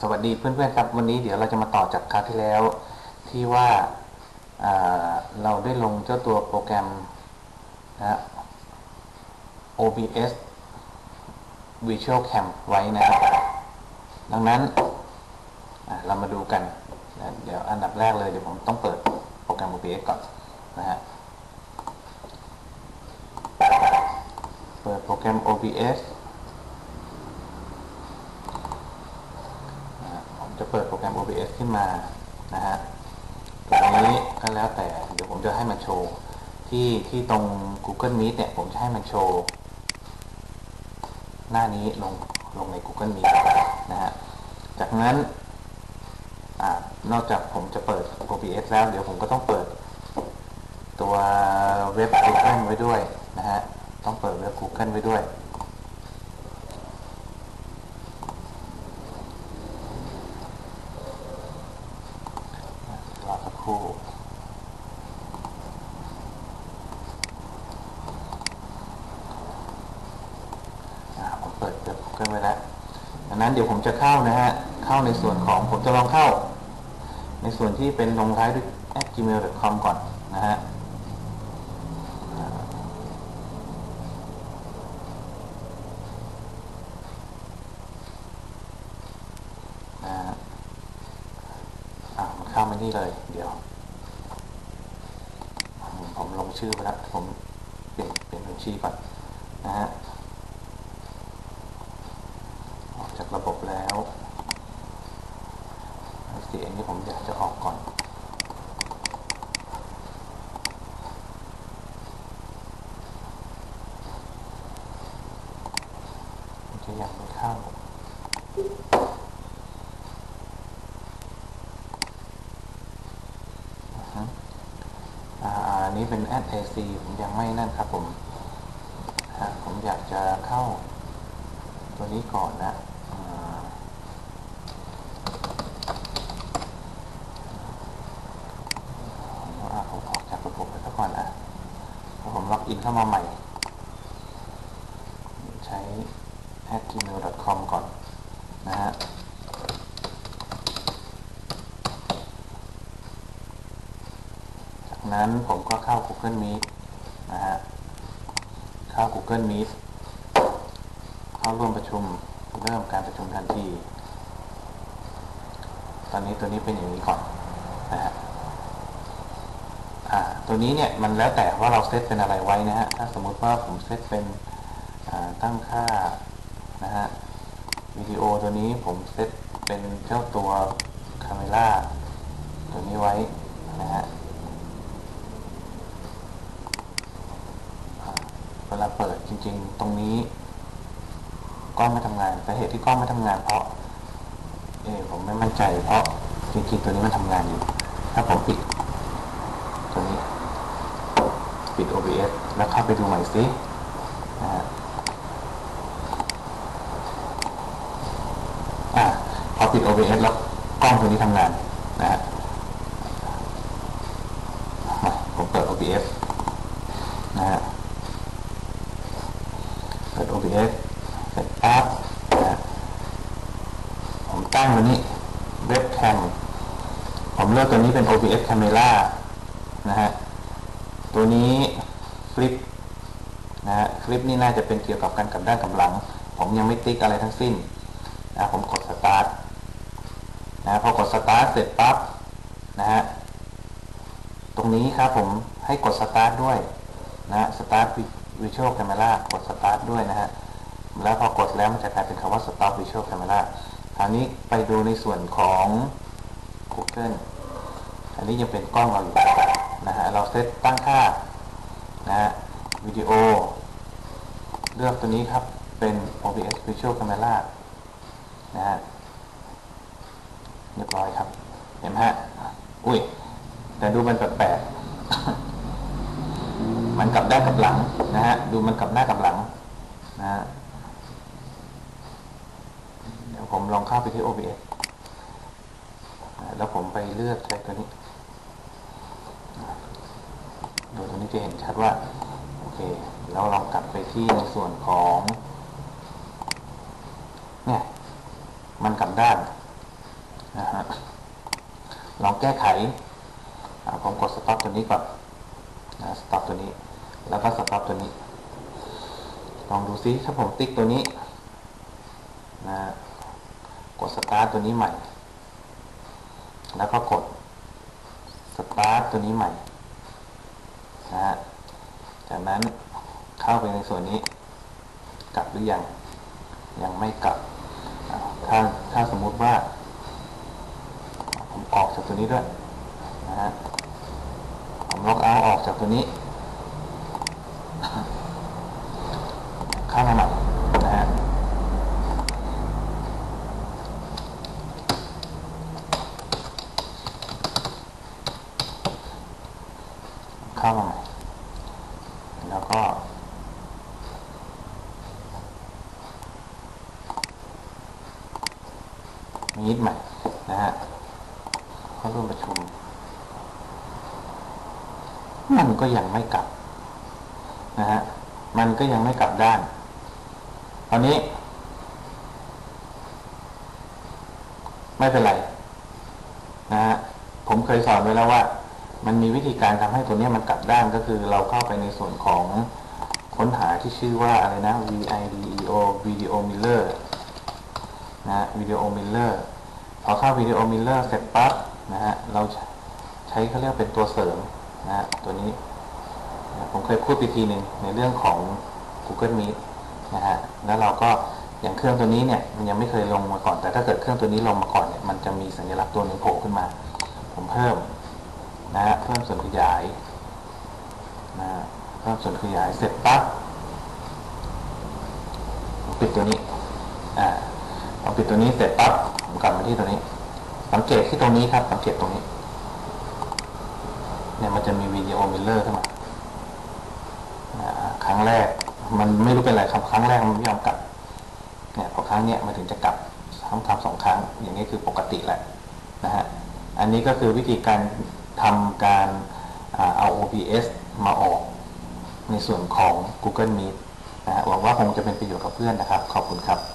สวัสดีเพื่อนๆครับวันนี้เดี๋ยวเราจะมาต่อจากคราวที่แล้ว ที่ว่าอ่าเราได้ลงเจ้าตัวโปรแกรมนะ OBS Visual Cam ไว้นะครับ ดังนั้นเรามาดูกันนะเดี๋ยวอันดับแรกเลยเดี๋ยวผมต้องเปิดโปรแกรม OBS ก่อนนะฮะเปิดโปรแกรม OBS นะฮะผมจะเปิดโปรแกรม OBS ขึ้นมานะฮะตรงนี้ก็แล้วแต่เดี๋ยวผมจะให้มันโชว์ที่ที่ตรง Google Meet เนี่ยผมจะให้มันโชว์ หน้านี้ลงลงใน Google Meet นะฮะจากนั้นอนอกจากผมจะเปิด OBS แล้ว เดี๋ยวผมก็ต้องเปิด ตัวเว็บ Google ไว้ด้วยนะฮะต้องเปิดเว็บ Google ไว้ด้วย รอสักครู่ อ่าผมเปิดเว็บ Google ไว้แล้วดังนั้นเดี๋ยวผมจะเข้านะฮะ เข้าในส่วนของผมจะลองเข้า ในส่วนที่เป็นลงท้ายด้วย gmail.com ก่อนนะฮะนะฮะอะมันเข้ามานี่เลยเดี๋ยวผมผมลงชื่อไปแล้วผมเปลี่ยนเปลี่ยนบัญชีก่อนนะฮะ ออกจากระบบแล้วเสียงที่ผมอยากจะออกก่อนมันจะยังไม่เข้าอ่าอันนี้เป็น a d AC ผมยังไม่นั่นครับผมฮะผมอยากจะเข้าตัวนี้ก่อนนะอ่าผมเอาผมออกจากระบบไปซะก่อนนะแล้วผมล็ อินเข้ามาใหม่ ใช้ at gmail.com ก่อนนะฮะจากนั้นผมก็เข้า Google Meet นะฮะ เข้า Google Meet เข้าร่วมประชุมเริ่มการประชุมทันที ตอนนี้ตัวนี้เป็นอย่างนี้ก่อนนะฮะ อ่า ตัวนี้เนี่ยมันแล้วแต่ว่าเราเซตเป็นอะไรไว้นะฮะ ถ้าสมมุติว่าผมเซตเป็นตั้งค่านะฮะวิดีโอตัวนี้ผมเซตเป็นเจ้าตัวคาเมล่าตัวนี้ไว้นะฮะเวลาเปิดจริง ๆ ตรงนี้กล้องไม่ทำงานสาเหตุที่กล้องไม่ทำงานเพราะเออผมไม่มั่นใจเพราะจริงๆตัวนี้มันทำงานอยู่ ถ้าผมปิดตัวนี้ ปิด OBS แล้วเข้าไปดูใหม่ซิพอปิด OBS แล้วกล้องตัวนี้ทำงานนะฮะผมเปิด OBS นะฮะเปิด OBS เสร็จปั๊บนะผมตั้งตัวนี้เว็บแคมผมเลือกตัวนี้เป็น OBS Camera นะฮะ ตัวนี้ฟลิปนะฮะฟลิปนี่น่าจะเป็นเกี่ยวกับการกลับด้านกำลัง ผมยังไม่ติ๊กอะไรทั้งสิ้นนะผมกดสตาร์ทนะพอกดสตาร์ทเสร็จปั๊บนะฮะตรงนี้ครับผมให้กดสตาร์ทด้วยนะฮะสตาร์ท Visual Camera กดสตาร์ทด้วยนะฮะแล้วพอกดแล้วมันจะกลายเป็นคำว่า Stop Visual Camera คราวนี้ไปดูในส่วนของ Google อันนี้ยังเป็นกล้องเราอยู่ นะฮะเราเซตตั้งค่านะฮะวิดีโอ เลือกตัวนี้ครับเป็น OBS Visual Camera นะฮะเรียบร้อยครับ เห็นไหมฮะ อุ้ย แต่ดูมันแปลกๆมันกลับได้ากลับหลังนะฮะ ดูมันกลับหน้ากลับหลังนะฮะเดี๋ยวผมลองเข้าไปที่ OBS แล้วผมไปเลือกใช้ตัวนี้ ดูตัวนี้จะเห็นชัดว่า โอเคเราลองกลับไปที่ในส่วนของ เนี่ย มันกลับด้านนะฮะลองแก้ไขอ่าผมกดสต็อปตัวนี้ก่อนนะสต็อปตัวนี้ แล้วก็สต็อปตัวนี้ ลองดูซิถ้าผมติ๊กตัวนี้นะกดสตาร์ทตัวนี้ใหม่ แล้วก็กดสตาร์ทตัวนี้ใหม่ นะฮะจากนั้นเข้าไปในส่วนนี้ กลับหรือยัง ยังไม่กลับ ถ้าถ้าสมมุติว่า ผมออกจากตัวนี้ด้วยนะฮะผมล็อกเอาออกจากตัวนี้ เข้ามาใหม่นะฮะ เข้ามาใหม่ แล้วก็ มีดใหม่นะฮะเข้าร่วมประชุม มันก็ยังไม่กลับ นะฮะ มันก็ยังไม่กลับด้าน ตอนนี้ ไม่เป็นไร นะฮะ ผมเคยสอนไว้แล้วว่า มันมีวิธีการทำให้ตัวนี้มันกลับด้านก็คือเราเข้าไปในส่วนของค้นหาที่ชื่อว่าอะไรนะ VIDEO Video Miller นะ Video Miller พอเข้า Video Miller เสร็จปั๊บนะฮะเราใช้เขาเรียกเป็นตัวเสริมนะฮะตัวนี้นะผมเคยพูดไปทีหนึ่งในเรื่องของ Google Meet นะฮะแล้วเราก็อย่างเครื่องตัวนี้เนี่ยมันยังไม่เคยลงมาก่อน แต่ถ้าเกิดเครื่องตัวนี้ลงมาก่อนเนี่ยมันจะมีสัญลักษณ์ตัวหนึ่งโผล่ขึ้นมา ผมเพิ่ม นะฮะเพิ่มส่วนขยายนะฮะเพิ่มส่วนขยายเสร็จปั๊บผมปิดตัวนี้อ่าพอปิดตัวนี้เสร็จปั๊บผมกลับมาที่ตัวนี้ สังเกตที่ตรงนี้ครับ สังเกตตรงนี้ เนี่ยมันจะมีวิดีโอมิลเลอร์ขึ้นมานะฮะครั้งแรก มันไม่รู้เป็นไรครับครั้งแรกมันไม่ยอมกลับเนี่ยพอครั้งเนี้ยมันถึงจะกลับต้งทำสองครั้ง อย่างนี้คือปกติแหละนะฮะอันนี้ก็คือวิธีการ ทำการเอา OBS มาออกในส่วนของ Google Meet นะหวังว่าคงจะเป็นประโยชน์กับเพื่อนนะครับ ขอบคุณครับ